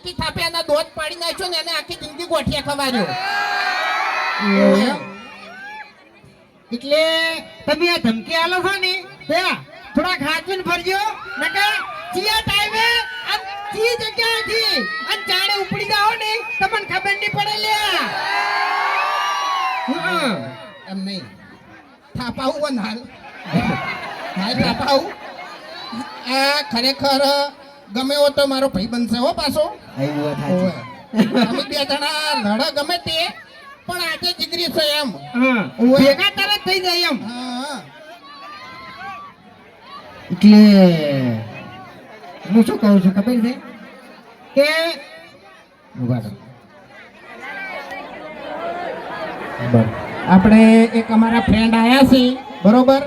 આખી થાપે એના દોત પાડી નાખ્યો ને એને આખી જિંદગી ગોઠિયા ખવાર્યો. એટલે તમે આ ધમકી આલો છો ને થોડા ખાચીને ફરજો નકર ચિયા ટાઈમે ચી જગ્યાએથી અને જાણે ઉપડી જાઓ ને તમને ખબર નહીં પડે લ્યા. એમ નહીં. થાપાવું હાલ? હાલ થાપાવું આ ખરેખર ગમે એવો તો મારો ભાઈ બનશે હો પાછો. અમે બે જણા લડે ગમે તે પણ આજે જીગરી છે એમ. હં. ભેગા તરત થઈ જાય એમ. હા. એટલે હું શું કહું છું ખબર છે? કે આપણે એક અમારા ફ્રેન્ડ આયા છે બરોબર?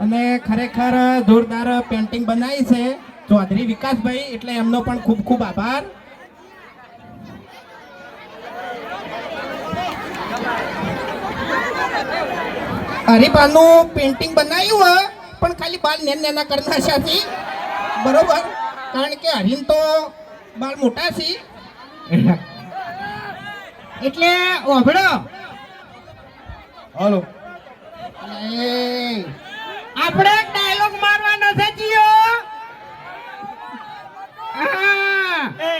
અને ખરેખર જોરદાર પેન્ટિંગ બનાવી છે. ચૌધરી વિકાસભાઈ એટલે એમનો પણ ખૂબ ખૂબ આભાર. હરિભાનું પેન્ટિંગ બનાવ્યું હોય પણ ખાલી બાલ નેન નેના કરના છે બરોબર? કારણ કે હરીન તો બાલ મોટા છે. એટલે ઓભળો. હાલો. આપણે ડાયલોગ મારવાનો છે જીઓ હા. એ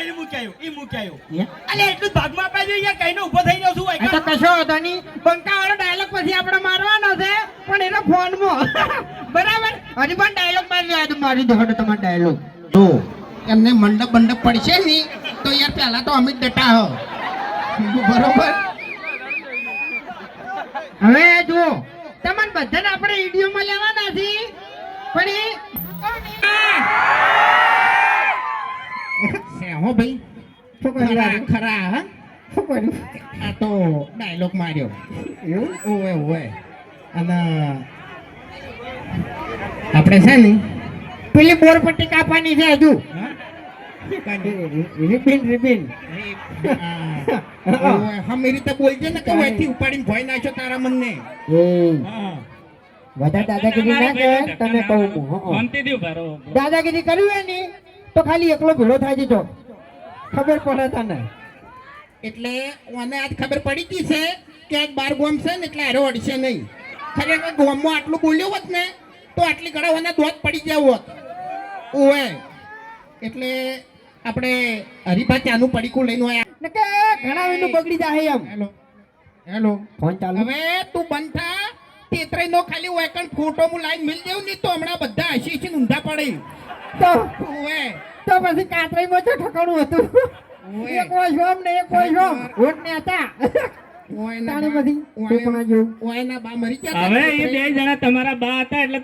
એ એ એ મૂક્યાયો એ મૂક્યાયો યા. અલે એટલું જ ભાગમાં આપવા જોઈએ કઈને ઊભો થઈ જાઉં છું આ તો કશો હતો નહીં. બંકાવાળો ડાયલોગ પછી આપણે મારવાનો છે પણ એનો ફોનમાં. બરાબર? હજી પણ ડાયલોગ મારી યાદ મારી દો તમારો ડાયલોગ જો એમને મંડપ મંડપ પડશે ની તો યાર પહેલા તો અમિત ડટા હો. બરોબર? હવે જુઓ તમને બધાને આપણે વિડીયોમાં લેવાના છે પણ એ હો ભાઈ શું કરી ખરા ખરા હા શું આ તો ડાયલોગ માર્યો એવું ઓવે ઓવે અને આપણે છે ને પેલી બોરપટ્ટી કાપવાની છે હજુ? રિબિન રિબિન હમી રીતે બોલજે ને કે ઓયથી ઉપાડીને ભોય નાખ્યો તારા મનને હા વધારે દાદાગીરી ના તને કહું. દાદાગીરી કર્યું એની તો ખાલી એકલો ભેળો થાય છે ખબર પડે તને? એટલે મને આજ ખબર પડી ગઈ છે કે આજ બાર ગોમ છે ને એટલે હારો અડશે નહીં. ખરેખર ગોમમાં આટલું બોલ્યો હોત ને તો આટલી ઘણા મને દોત પડી ગયા હોત. ઓવે. એટલે આપણે હરિભા ત્યાંનું પડીકું લઈને આવ્યા કે ઘણા વેલું બગડી જાય એમ. હેલો. હેલો. ફોન ચાલુ. હવે તું બંધ થા. તેતરે નો ખાલી વેકન ફોટો હું લાઈન મિલ દેવું નહીં તો હમણાં બધા હસી હસી ઊંધા પડે. તો. ઓવે. તો પછી કાતરાઈમાં શું ઠકાણું હતું. એક એક વોશરૂમ ને એક વોશરૂમ વોટ ને હતા. બા- ઓય- ના બા મરી ગયા હવે એ બે જણા તમારા બા હતા એટલે